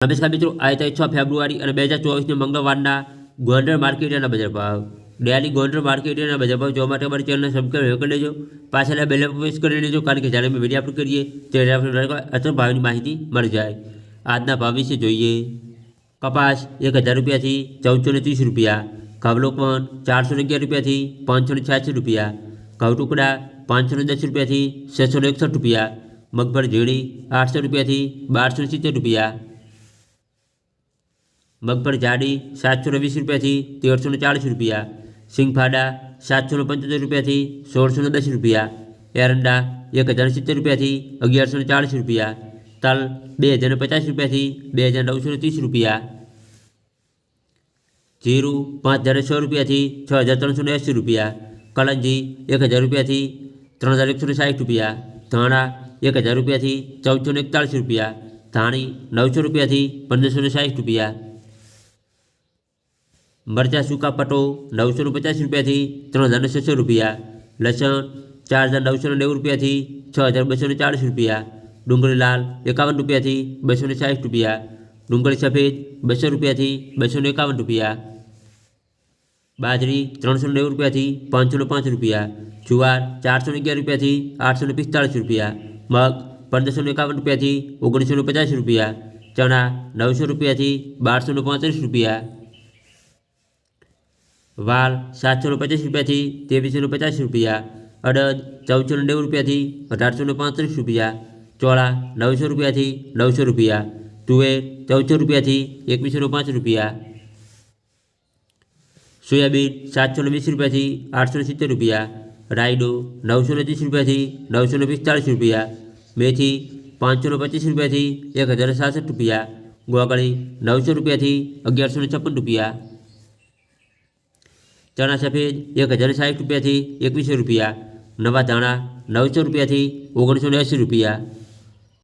નમસ્કાર મિત્રો આજે તારીખ છ ફેબ્રુઆરી અને બે હજાર ચોવીસને મંગળવારના ગોંડલ માર્કેટના બજાર ભાવ ડેલી ગોંડલ માર્કેટના બજાર ભાવ જોવા માટે અમારી ચેનલને સબસ્ક્રાઈબ કરી લેજો પાછળ બેલ પ્રેસ કરી લેજો કારણ કે જ્યારે અમે વિડીયો અપલોડ કરીએ ત્યારે આપણે અચળ ભાવની માહિતી મળી જાય આજના ભાવ વિશે જોઈએ કપાસ એક હજાર રૂપિયાથી ચૌદસો ને ત્રીસ રૂપિયા કવલોકવન ચારસો ને અગિયાર રૂપિયાથી પાંચસો ને છ્યાસી રૂપિયા ઘઉં ટુકડા પાંચસો ને દસ રૂપિયાથી છસો ને એકસઠ રૂપિયા મગફળી ઝીણી આઠસો રૂપિયાથી બારસો ને સિત્તેર રૂપિયા મગફળી જાડી સાતસો ને વીસ રૂપિયાથી તેરસો ને ચાળીસ રૂપિયા સિંગફાડા સાતસો ને પંચોતેર રૂપિયાથી સોળસો ને દસ રૂપિયા એરંડા એક હજાર સિત્તેર રૂપિયાથી અગિયારસો ને ચાળીસ રૂપિયા તલ બે હજાર ને પચાસ રૂપિયાથી બે હજાર નવસો ને ત્રીસ રૂપિયા જીરું પાંચ હજાર સો રૂપિયાથી છ હજાર ત્રણસો ને એંસી રૂપિયા કલંજી એક હજાર રૂપિયાથી ત્રણ હજાર એકસો ને સાઠ રૂપિયા ધાણા એક હજાર રૂપિયાથી ચૌદસો ને એકતાળીસ રૂપિયા ધાણી નવસો રૂપિયાથી પંદરસો ને સાઠ રૂપિયા મરચાં સૂકા પટો નવસો ને પચાસ રૂપિયાથી ત્રણ હજાર ને છસો રૂપિયા લસણ ચાર હજાર નવસો ને નેવું રૂપિયાથી છ હજાર બસો ને ચાળીસ રૂપિયા ડુંગળી લાલ એકાવન રૂપિયાથી બસો ને સાઠ રૂપિયા ડુંગળી સફેદ બસો રૂપિયાથી બસો ને એકાવન રૂપિયા બાજરી ત્રણસો ને નેવું રૂપિયાથી પાંચસો ને પાંચ રૂપિયા જુવાર ચારસો ને અગિયાર રૂપિયાથી આઠસો ને પિસ્તાળીસ રૂપિયા મગ પંદરસો ને એકાવન રૂપિયાથી ઓગણીસો ને પચાસ રૂપિયા ચણા નવસો રૂપિયાથી બારસો ને પાંત્રીસ રૂપિયા વાલ સાતસો ને પચાસ રૂપિયાથી ત્રેવીસો ને પચાસ રૂપિયા અડદ ચૌદસો ને નેવું રૂપિયાથી અઢારસો ને પાંત્રીસ રૂપિયા ચોળા નવસો રૂપિયાથી નવસો રૂપિયા તુવેર ચૌદસો રૂપિયાથી એકવીસો ને પાંચ રૂપિયા સોયાબીન સાતસો ને વીસ રૂપિયાથી આઠસો ને સિત્તેર રૂપિયા રાયડો નવસો ને ત્રીસ રૂપિયાથી નવસો ને પિસ્તાળીસ રૂપિયા મેથી પાંચસો ને પચીસ રૂપિયાથી એક હજાર સાસઠ રૂપિયા ગોગળી નવસો રૂપિયાથી અગિયારસો ને છપ્પન રૂપિયા ચણા સફેદ એક હજાર સાઠ રૂપિયાથી એકવીસો રૂપિયા, નવા ધાણા નવસો રૂપિયાથી ઓગણીસો એંસી રૂપિયા